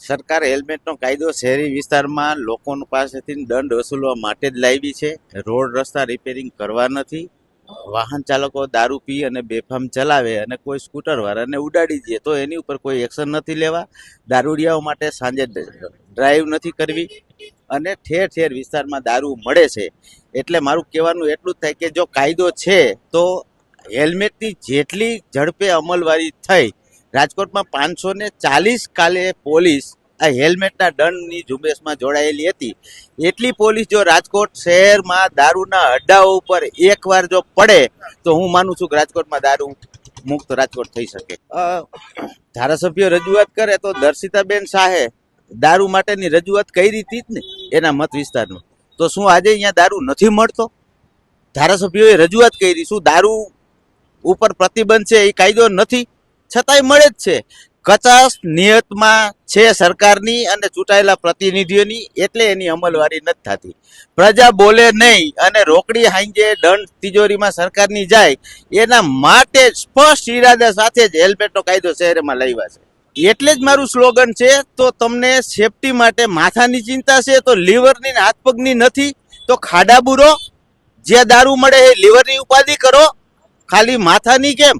સરકાર હેલ્મેટનો કાયદો શહેરી વિસ્તારમાં લોકો પાસેથી દંડ વસૂલવા માટે જ લાવી છે. રોડ રસ્તા રિપેરિંગ કરવા નથી. વાહન ચાલકો દારૂ પી અને બેફામ ચલાવે અને કોઈ સ્કૂટર વાળાને ઉડાડી દે તો એની ઉપર કોઈ એક્શન નથી લેવા. દારૂડિયાઓ માટે સાંજે ડ્રાઈવ નથી કરવી અને ઠેર ઠેર વિસ્તારમાં દારૂ મળે છે. એટલે મારું કહેવાનું એટલું જ થાય કે જો કાયદો છે તો હેલ્મેટની જેટલી ઝડપે અમલવારી થઈ રાજકોટમાં પાંચસો ને ચાલીસ કાલે પોલીસ આ હેલ્મેટના દંડની ઝુંબેશમાં જોડાયેલી હતી. એટલી પોલીસ જો રાજકોટ શહેરમાં દારૂના અડ્ડાઓ ઉપર એકવાર જો પડે, તો હું માનું છું કે રાજકોટમાં દારૂ મુક્ત રાજકોટ થઈ શકે. ધારાસભ્ય રજૂઆત કરે તો દર્શિતાબેન શાહે દારૂ માટેની રજૂઆત કરી હતી જ ને, એના મત વિસ્તારમાં. તો શું આજે અહીંયા દારૂ નથી મળતો? ધારાસભ્યોએ રજૂઆત કરી, શું દારૂ ઉપર પ્રતિબંધ છે એ કાયદો નથી? છતાંય મળે જ છે. કચાશ નિયતમાં છે સરકારની અને ચૂંટાયેલા પ્રતિનિધિઓની, એટલે એની અમલવારી નથી થતી. પ્રજા બોલે નહીં અને રોકડી હાંજે દંડ તિજોરીમાં સરકારની જાય, એના માટે સ્પષ્ટ ઈરાદા સાથે જ હેલ્મેટનો કાયદો શહેરમાં લાવ્યા છે. એટલે જ મારું સ્લોગન છે, તો તમને સેફટી માટે માથાની ચિંતા છે, તો લીવરની હાથ પગની નથી, તો ખાડા બુરો. જે દારૂ મળે એ લીવરની ઉપાધિ કરો. ખાલી માથાની કેમ?